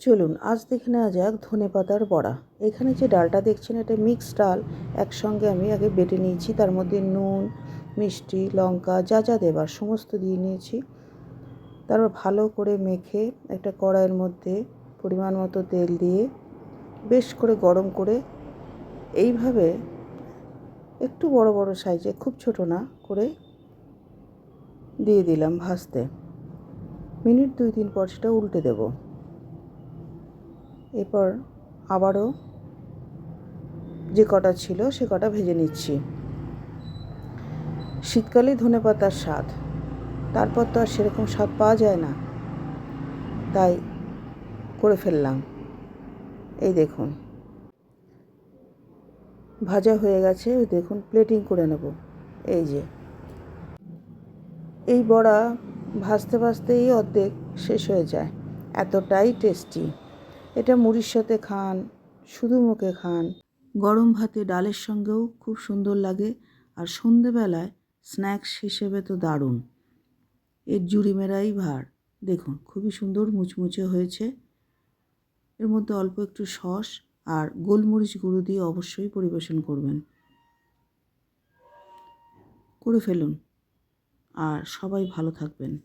চলুন, আজ দেখে নেওয়া যাক ধনে পাতার বড়া। এখানে যে ডালটা দেখছেন, এটা মিক্স ডাল। একসঙ্গে আমি আগে বেটে নিয়েছি, তার মধ্যে নুন, মিষ্টি, লঙ্কা, যা যা দেবার, সমস্ত দিয়ে নিয়েছি। তারপর ভালো করে মেখে একটা কড়াইয়ের মধ্যে পরিমাণ মতো তেল দিয়ে বেশ করে গরম করে এইভাবে একটু বড় বড় সাইজে, খুব ছোট না, করে দিয়ে দিলাম ভাজতে। মিনিট দুই তিন পর সেটা উল্টে দেবো। এরপর আবারও যে কটা ছিল সে কটা ভেজে নিচ্ছি। শীতকালে ধনে পাতার স্বাদ, তারপর তো আর সেরকম স্বাদ পাওয়া যায় না। তাই করে ফেললাম। এই দেখুন। ভাজা হয়ে গেছে দেখুন প্লেটিং করে নেব। এই যে। এই বড়া ভাজতে ভাজতেই অর্ধেক শেষ হয়ে যায়। এতটাই টেস্টি এটা মুড়ির সাথে খান, শুধু মুখে খান। গরম ভাতে ডালের সঙ্গেও খুব সুন্দর লাগে, আর সন্ধেবেলায় স্ন্যাক্স হিসেবে তো দারুণ। এর জুড়ি মেরাই ভার। দেখুন, খুবই সুন্দর মুচমুচে হয়েছে। এর মধ্যে অল্প একটু সস আর গোলমরিচ গুঁড়ো দিয়ে অবশ্যই পরিবেশন করবেন। করে ফেলুন। আর সবাই ভালো থাকবেন।